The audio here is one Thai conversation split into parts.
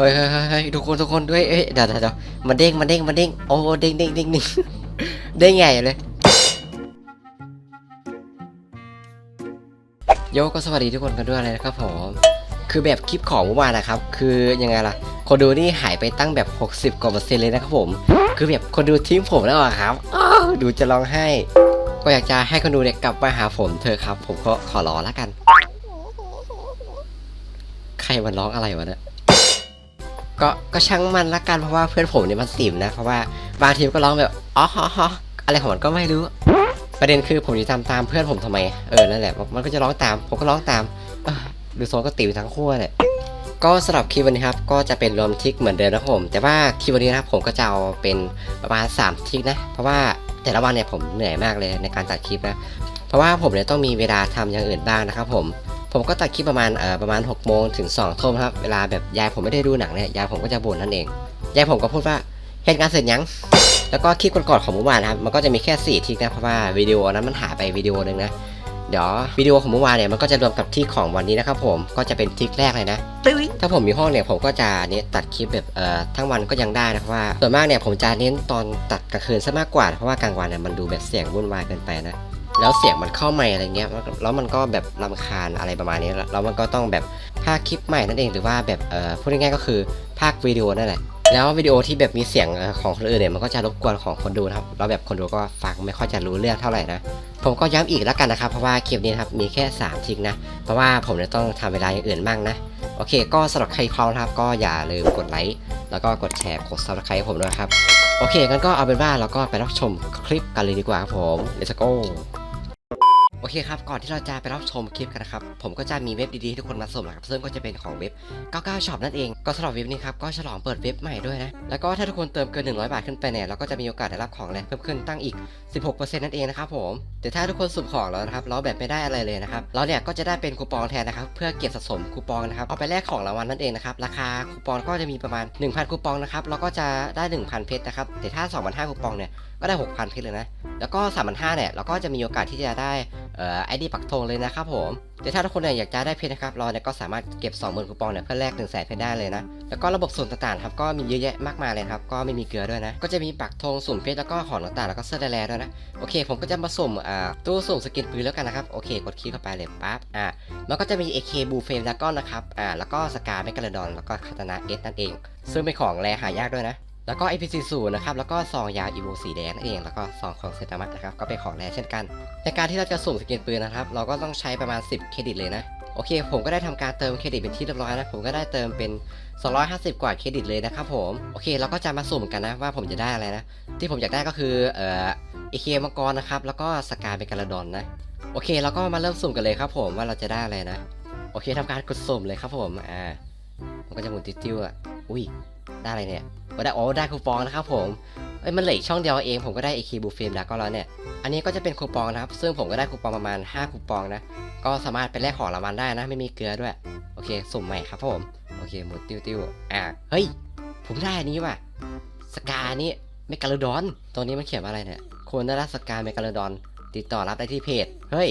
เฮ้ยเฮ้ยเฮ้ยทุกคนทุกคนด้วยเอ้ยเดี๋ยวเดี๋ยวเดี๋ยวมันเด้งมันเด้งมันเด้งโอ้เด้งเด้งเด้งเด้งเด้งใหญ่เลยโยก็สวัสดีทุกคนกันด้วยเลยนะครับผมคือแบบคลิปของเมื่อวานนะครับ คือยังไงล่ะ คนดูนี่หายไปตั้งแบบ 60 กว่าเปอร์เซ็นต์เลยนะครับผม คือแบบคนดูทิ้งผมแล้วอะครับดูจะร้องไห้ ก็อยากจะให้คนดูเนี่ยกลับมาหาผมเธอะครับ ผมก็ขอร้องแล้วกัน ใครมันร้องอะไรวะเนี่ย ก็ก็ช่างมันละกันเพราะว่าเพื่อนผมเนี่ยมันสิมนะ เพราะว่าบางทีมันก็ร้องแบบอ๋อฮอฮออะไรของมันก็ไม่รู้ ประเด็นคือผมจะทำตามเพื่อนผมทำไมเออนั่นแหละมันก็จะร้องตาม ผมก็ร้องตามอดูโซนก็ติวทั้งคู่แหละก็สำหรับคลิปวันนี้ครับก็จะเป็นรวมทิกเหมือนเดิมนะผม แต่ว่าคลิปวันนี้นะครับผมก็จะเอาเป็นประมาณ3ทิกนะ เพราะว่าแต่ละวันเนี่ยผมเหนื่อยมากเลยในการตัดคลิปนะเพราะว่าผมเนี่ยต้องมีเวลาทำอย่างอื่นบ้างนะครับผม ผมก็ตัดคลิปประมาณเอ่อประมาณ6โมงถึง2ทุ่มครับ เวลาแบบยายผมไม่ได้ดูหนังเนี่ยยายผมก็จะบ่นนั่นเอง ยายผมก็พูดว่าเหตุการณ์เสร็จยัง แล้วก็คลิปก่อนๆของเมื่อวานนะครับ มันก็จะมีแค่4ทิกนะเพราะว่าวิดีโอนั้นมันหายไปวิดีโอหนึงนะ เดี๋ยววิดีโอของเมื่อวานเนี่ยมันก็จะรวมกับที่ของวันนี้นะครับผมก็จะเป็นทิกแรกเลยนะ ถ้าผมมีห้องเนี่ยผมก็จะเน้นตัดคลิปแบบเอ่อทั้งวันก็ยังได้นะเพราะว่าส่วนมากเนี่ยผมจะเน้นตอนตัดกลางคืนซะมากกว่าเพราะว่ากลางวันเนี่ยมันดูแบบเสียงวุ่นวายเกินไปนะ แล้วเสียงมันเข้าใหม่อะไรเงี้ยแล้วมันก็แบบรำคาญอะไรประมาณนี้แล้วมันก็ต้องแบบพากย์คลิปใหม่นั่นเองหรือว่าแบบเอ่อพูดง่ายๆก็คือพากย์วิดีโอนั่นแหละแล้ววิดีโอที่แบบมีเสียงของคนอื่นเนี่ยมันก็จะรบกวนของคนดูนะครับแล้วแบบคนดูก็ฟังไม่ค่อยจะรู้เรื่องเท่าไหร่นะผมก็ย้ำอีกแล้วกันนะครับเพราะว่าคลิปนี้ครับมีแค่ 3ทิกนะ เพราะว่าผมเนี่ยต้องทำเวลาอย่างอื่นบ้างนะ โอเค ก็สำหรับใครพร้อมครับก็อย่าลืมกดไลค์แล้วก็กดแชร์กด subscribe ให้ผมด้วยครับ โอเคงั้นก็เอาเป็นว่าเราก็ไปรับชมคลิปกันเลยดีกว่าครับผม let's go โอเคครับ ก่อนที่เราจะไปรับชมคลิปกันนะครับ ผมก็จะมีเว็บดีๆให้ทุกคนมาสมนะครับซึ่งก็จะเป็นของเว็บ 99 Shop นั่นเอง ก็สำหรับเว็บนี้ครับ ก็ฉลองเปิดเว็บใหม่ด้วยนะ แล้วก็ถ้าทุกคนเติมเกิน 100 บาทขึ้นไปเนี่ย เราก็จะมีโอกาสได้รับของแรงเพิ่มขึ้นตั้งอีก 16%นั่นเองนะครับผม แต่ถ้าทุกคนสุ่มของแล้วนะครับแล้วแบบไม่ได้อะไรเลยนะครับ เราเนี่ยก็จะได้เป็นคูปองแทนนะครับ เพื่อเก็บสะสมคูปองนะครับ เอาไปแลกของรางวัลนั่นเองนะครับ ราคาคูปองก็จะมีประมาณ 1,000 คูปองนะครับ เราก็จะได้ 1,000 เพชรนะครับ แต่ถ้า 2,500 คูปองเนี่ย ก็ได้ 6,000 เพชรเลยนะ แล้วก็ 3,500 เนี่ย เราก็จะมีโอกาสที่จะได้ ไอดีปักธงเลยนะครับผมแต่ถ้าทุกคนเนี่ยอยากจะได้เพชรนะครับเราเนี่ยก็สามารถเก็บ 20,000คูปองเนี่ยเพื่อแลก1 0 0 0 0แสนเพชรได้เลยนะ แล้วก็ระบบสุ่มต่างๆครับก็มีเยอะแยะมากมายเลยครับก็ไม่มีเกลือด้วยนะ ก็จะมีปักธงสุ่มเพชรแล้วก็ของต่างๆแล้วก็เสื้อแร่ด้วยนะโอเค ผมก็จะมาสุ่มอ่าตู้สุ่มสกินปืนแล้วกันนะครับโอเค กดคลิกเข้าไปเลยปั๊บอ่าแล้วก็จะมี AK บูเฟมดากอนะครับอ่าแล้วก็สกาเมกาเลดอนแล้วก็คาตานาเอสนั่นเอง ซึ่งเป็นของแรหายากด้วยนะ แล้วก็ APC 0นะครับ แล้วก็ซองยาอีโวสีแดงนั่นเอง แล้วก็ซองของเซตามัสนะครับ ก็เป็นของแรเช่นกัน ในการที่เราจะสุ่มสกินปืนนะครับ เราก็ต้องใช้ประมาณ 10 เครดิตเลยนะ โอเค ผมก็ได้ทำการเติมเครดิตเป็นที่เรียบร้อยนะ ผมก็ได้เติมเป็น 250 กว่าเครดิตเลยนะครับผม โอเค เราก็จะมาสุ่มกันนะว่าผมจะได้อะไรนะ ที่ผมอยากได้ก็คือเอ่อเอเคมังกรนะครับ แล้วก็สกาเบกาลาดอนนะ โอเค เราก็มาเริ่มสุ่มกันเลยครับผมว่าเราจะได้อะไรนะ โอเคทำการกดสุ่มเลยครับผม อ่า มันก็จะหมุนติ้วๆอะ อุ้ยได้อะไรเนี่ยโอ้ได้โอ้ได้คูปองนะครับผมเอ้ยมันเหลืออีกช่องเดียวเองผมก็ได้ AK บูเฟมแล้วก็แล้วเนี่ย อันนี้ก็จะเป็นคูปองนะครับ ซึ่งผมก็ได้คูปองประมาณ 5 คูปองนะ ก็สามารถไปแลกของรางวัลได้นะ ไม่มีเกลือด้วย โอเค สุ่มใหม่ครับผม โอเค หมุนติ้วติ้วอ่าเฮ้ย ผมได้อันนี้ว่ะ สกานี่เมกาโลดอนตรงนี้มันเขียนว่าอะไรเนี่ยควรได้รับสกาเมกาโลดอน ติดต่อรับได้ที่เพจ เฮ้ย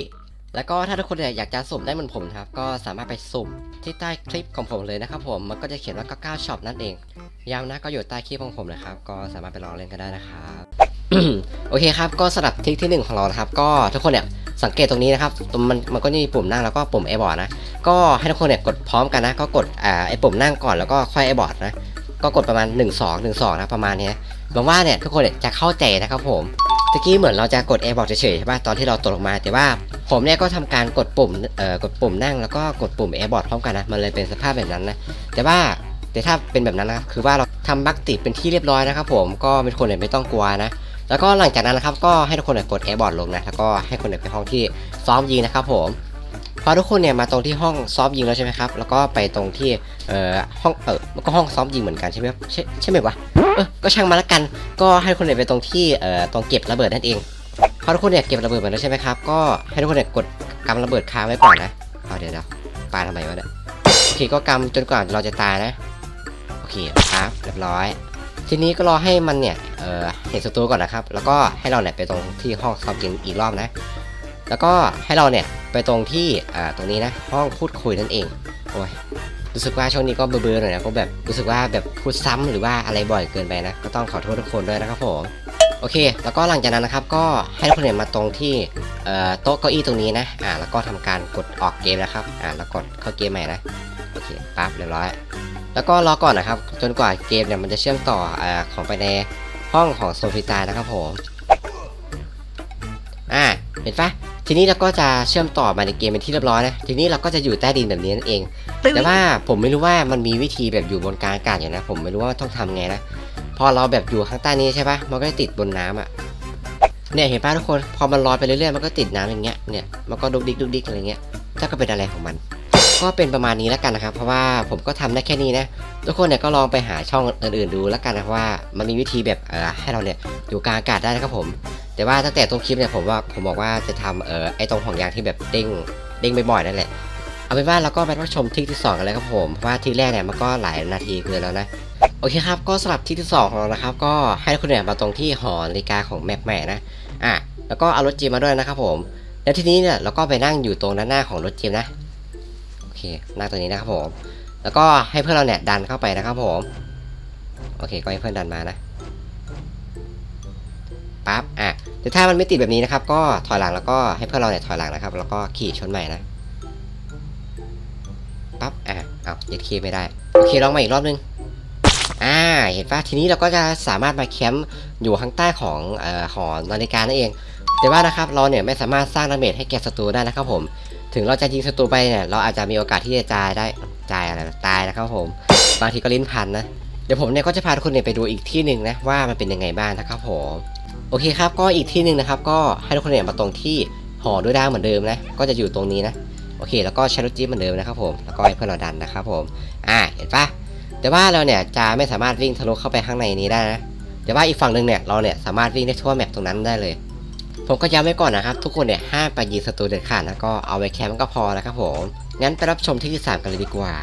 แล้วก็ถ้าทุกคนเนี่ยอยากจะสุ่มได้เหมือนผมนะครับ ก็สามารถไปสุ่มที่ใต้คลิปของผมเลยนะครับผม มันก็จะเขียนว่า99 shop นั่นเองย้ำนะก็อยู่ใต้คลิปของผมนะครับ ก็สามารถไปลองเล่นกันได้นะครับโอเคครับ ก็สำหรับทริคที่หนึ่งของเรานะครับ ก็ทุกคนเนี่ยสังเกตตรงนี้นะครับตรงมันมันก็จะมีปุ่มนั่งแล้วก็ปุ่มไอบอร์ดนะ ก็ให้ทุกคนเนี่ยกดพร้อมกันนะ ก็กดอ่าไอปุ่มนั่งก่อนแล้วก็ค่อยไอบอร์ดนะ ก็กดประมาณ 1 2 1 2นะประมาณนี้หวังว่าเนี่ยทุกคนเนี่ยจะเข้าใจนะครับผม ตะกี้เหมือนเราจะกดแอบอร์ดเฉยๆใช่ป่ะตอนที่เราตกลงมา แต่ว่าผมเนี่ยก็ทำการกดปุ่มเอ่อกดปุ่มนั่งแล้วก็กดปุ่มแอบอร์ดพร้อมกันนะมันเลยเป็นสภาพแบบนั้นนะแต่ว่าแต่ถ้าเป็นแบบนั้นนะคือว่าเราทำบัคติดเป็นที่เรียบร้อยนะครับผมก็เป็นคนเนี่ยไม่ต้องกลัวนะแล้วก็หลังจากนั้นนะครับก็ให้ทุกคนเนี่ยกดแอร์บอร์ดลงนะแล้วก็ให้คนเนี่ยไปห้องที่ซ้อมยิงนะครับผม พอทุกคนเนี่ยมาตรงที่ห้องซ้อมยิงแล้วใช่ไหมครับ แล้วก็ไปตรงที่เอ่อห้องเออมันก็ห้องซ้อมยิงเหมือนกันใช่ไหมครับใช่ใช่ไหมวะเออก็ช่างมาละกัน ก็ให้ทุกคนเนี่ยไปตรงที่เอ่อตรงเก็บระเบิดนั่นเองพอทุกคนเนี่ยเก็บระเบิดมาแล้วใช่ไหมครับ ก็ให้ทุกคนเนี่ยกดกำระเบิดค้างไว้ก่อนนะเอาเดี๋ยวเดี๋ยวปาทำไมวะเนี่ยโอเคก็กำจนกว่าเราจะตายนะโอเคครับเรียบร้อย ทีนี้ก็รอให้มันเนี่ยเออเห็นศัตรูก่อนนะครับ แล้วก็ให้เราเนี่ยไปตรงที่ห้องซ้อมยิงอีกรอบนะ แล้วก็ให้เราเนี่ยไปตรงที่อ่าตรงนี้นะห้องพูดคุยนั่นเองโอ้ยรู้สึกว่าช่วงนี้ก็เบื่อๆหน่อยนะก็แบบรู้สึกว่าแบบพูดซ้ำหรือว่าอะไรบ่อยเกินไปนะ ก็ต้องขอโทษทุกคนด้วยนะครับผมโอเค แล้วก็หลังจากนั้นนะครับก็ให้ทุกคนเนี่ยมาตรงที่เอ่อโต๊ะเก้าอี้ตรงนี้นะอ่าแล้วก็ทำการกดออกเกมนะครับอ่าแล้วกดเข้าเกมใหม่นะโอเคปั๊บเรียบร้อย แล้วก็รอก่อนนะครับ จนกว่าเกมเนี่ยมันจะเชื่อมต่ออ่อของไปในห้องของโซฟิตานะครับผมอ่าเห็นปะ ทีนี้เราก็จะเชื่อมต่อมาในเกมเป็นที่เรียบร้อยนะ ทีนี้เราก็จะอยู่ใต้ดินแบบนี้นั่นเอง แต่ว่าผมไม่รู้ว่ามันมีวิธีแบบอยู่บนกลางอากาศอยู่นะ ผมไม่รู้ว่าต้องทำไงนะ พอเราแบบอยู่ข้างใต้นี้ใช่ปะมันก็จะติดบนน้ำอะ เนี่ยเห็นป่ะทุกคน พอมันลอยไปเรื่อยๆ มันก็ติดน้ำอย่างเงี้ย เนี่ย มันก็ดุกดิกดุกดิกอะไรเงี้ยถ้าก็เป็นอะไรของมัน ก็เป็นประมาณนี้แล้วกันนะครับ เพราะว่าผมก็ทำได้แค่นี้นะ ทุกคนเนี่ยก็ลองไปหาช่องอื่นๆดูแล้วกันนะครับว่า มันมีวิธีแบบเออให้เราเนี่ยอยู่กลางอากาศได้นะครับผม แต่ว่าตั้งแต่ต้นคลิปเนี่ยผมว่าผมบอกว่าจะทำเออไอตรงห่วงยางที่แบบเด้งเด้งบ่อยๆนั่นแหละเอาเป็นว่าเราก็ไปรับชมทริคที่สองกันเลยครับผมเพราะว่าทริคแรกเนี่ยมันก็หลายนาทีเกินแล้วนะโอเคครับก็สำหรับทริคที่สองของเรานะครับ ก็ให้คุณเนี่ยมาตรงที่หอนาฬิกาของแมปใหม่นะอะแล้วก็เอารถจีมมาด้วยนะครับผมแล้วทีนี้เนี่ยเราก็ไปนั่งอยู่ตรงด้านหน้าของรถจีนะโอเคนั่งตรงนี้นะครับผม แล้วก็ให้เพื่อนเราเนี่ยดันเข้าไปนะครับผมโอเคก็ให้เพื่อนดันมานะปั๊บอะ แต่ถ้ามันไม่ติดแบบนี้นะครับ ก็ถอยหลังแล้วก็ให้เพื่อนเราเนี่ยถอยหลังนะครับ แล้วก็ขี่ชนใหม่นะปั๊บอะเอายัดคีไม่ได้โอเคลองมาอีกรอบนึงอ่าเห็นปะทีนี้เราก็จะสามารถมาแคมป์อยู่ข้างใต้ของเอ่อหอนาฬิกานั่นเอง แต่ว่านะครับเราเนี่ยไม่สามารถสร้างดาเมจให้แก่ศัตรูได้นะครับผม ถึงเราจะยิงศัตรูไปเนี่ยเราอาจจะมีโอกาสที่จะตายได้ตายอะไรตายนะครับผมบางทีก็ลิ้นพันนะเดี๋ยวผมเนี่ยก็จะพาทุกคนเนี่ยไปดูอีกที่หนึ่งนะว่ามันเป็นยังไงบ้างนะครับผม โอเคครับก็อีกที่หนึ่งนะครับก็ให้ทุกคนเนี่ยมาตรงที่หอด้วยดาวเหมือนเดิมนะก็จะอยู่ตรงนี้นะโอเค แล้วก็ใช้รถจี๊ปเหมือนเดิมนะครับผมแล้วก็ให้เพื่อนเราดันนะครับผมอ่าเห็นปะแต่ว่าเราเนี่ยจะไม่สามารถวิ่งทะลุเข้าไปข้างในนี้ได้นะแต่ว่าอีกฝั่งหนึ่งเนี่ยเราเนี่ยสามารถวิ่งได้ทั่วแมปตรงนั้นได้เลย ผมก็ย้ำไว้ก่อนนะครับ ทุกคนเนี่ยห้ามไปยิงศัตรูเด็ดขาดแล้วก็เอาไว้แคมป์ก็พอนะครับผมงั้นไปรับชมที่ที่ 3 กันเลยดีกว่า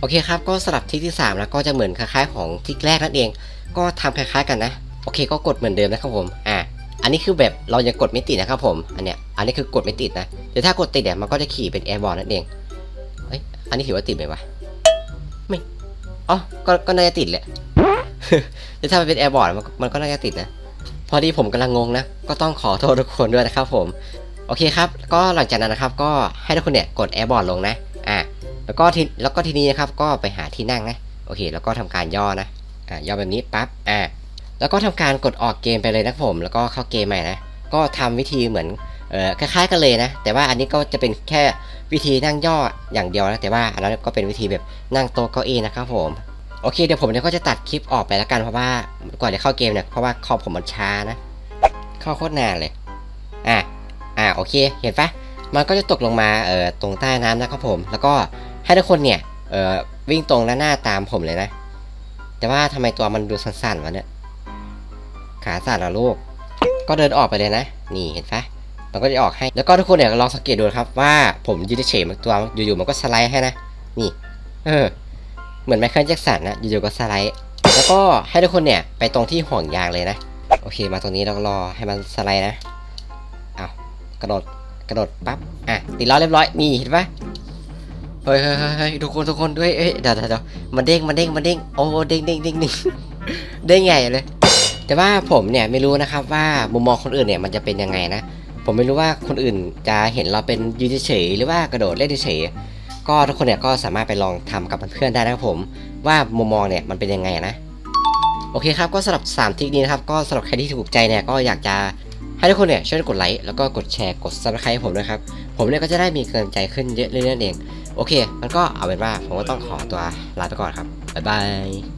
โอเคครับก็สลับที่ที่ 3 แล้วก็จะเหมือนคล้ายๆของที่แรกนั่นเอง ก็ทำคล้ายๆกันนะ โอเคก็กดเหมือนเดิมนะครับผมอ่าอันนี้คือแบบเรายังกดไม่ติดนะครับผมอันเนี้ยอันนี้คือกดไม่ติดนะแต่ถ้ากดติดเนี่ยมันก็จะขี่เป็นแอร์บอลนั่นเองเอ้ยอันนี้ถือว่าติดไหมวะไม่อ๋อก็ก็น่าจะติดแหละแต่ถ้ามันเป็นแอร์บอร์ดมันก็มันก็น่าจะติดนะพอดีผมกำลังงงนะ ก็ต้องขอโทษทุกคนด้วยนะครับผม โอเคครับ ก็หลังจากนั้นนะครับ ก็ให้ทุกคนเนี่ยกดแอร์บอร์ดลงนะ อ่า แล้วก็ทีแล้วก็ทีนี้นะครับ ก็ไปหาที่นั่งนะ โอเค แล้วก็ทำการย่อนะ อ่า ย่อแบบนี้ปั๊บ อ่า แล้วก็ทำการกดออกเกมไปเลยนะผม แล้วก็เข้าเกมใหม่นะ ก็ทำวิธีเหมือนเออคล้ายๆกันเลยนะ แต่ว่าอันนี้ก็จะเป็นแค่วิธีนั่งย่ออย่างเดียวนะแต่ว่าอันนั้นก็เป็นวิธีแบบนั่งโต๊ะเก้าอี้นะครับผมโอเคเดี๋ยวผมเนี่ยก็จะตัดคลิปออกไปแล้วกันเพราะว่ากว่าจะเข้าเกมเนี่ยเพราะว่าคอมผมมันช้านะ เข้าโคตรนานเลยอะอะโอเคเห็นปะมันก็จะตกลงมาเอ่อตรงใต้น้ำนะครับผม แล้วก็ให้ทุกคนเนี่ยเอ่อวิ่งตรงหน้าหน้าตามผมเลยนะ แต่ว่าทำไมตัวมันดูสั่นๆวะเนี่ย ขาสั่นเหรอลูก ก็เดินออกไปเลยนะ นี่เห็นปะมันก็จะออกให้ แล้วก็ทุกคนเนี่ยลองสังเกตดูครับว่าผมยืนเฉยๆตัวอยู่ๆมันก็สไลด์ให้นะ นี่ เออ เหมือนไมเคิลแจ็คสันนะ อยู่ๆก็สไลด์ แล้วก็ให้ทุกคนเนี่ยไปตรงที่ห่วงยางเลยนะ โอเค มาตรงนี้เราก็รอให้มันสไลด์นะ เอากระโดด กระโดดปั๊บ อะ ติดล้อเรียบร้อย นี่เห็นปะเฮ้ยเฮ้ยเฮ้ยเฮ้ยทุกคนทุกคนด้วยเอ้ยเดี๋ยวเดี๋ยวเดี๋ยวมันเด้งมันเด้งมันเด้ง โอ้เด้งเด้งเด้งเด้งเด้งใหญ่เลย แต่ว่าผมเนี่ยไม่รู้นะครับว่ามุมมองคนอื่นเนี่ยมันจะเป็นยังไงนะ ผมไม่รู้ว่าคนอื่นจะเห็นเราเป็นยืนเฉยหรือว่ากระโดดเล่นเฉยก็ทุกคนเนี่ยก็สามารถไปลองทำกับเพื่อนได้นะครับผม ว่ามุมมองเนี่ยมันเป็นยังไงนะ โอเคครับก็สำหรับ 3ทิคนี้นะครับก็สำหรับใครที่ถูกใจเนี่ยก็อยากจะให้ทุกคนเนี่ยช่วยกดไลค์แล้วก็กดแชร์กด subscribe ให้ผมด้วยครับ ผมเนี่ยก็จะได้มีกำลังใจขึ้นเยอะเรื่อยๆนั่นเอง โอเค มันก็เอาเป็นว่าผมก็ต้องขอตัวลาไปก่อนครับ บ๊ายบาย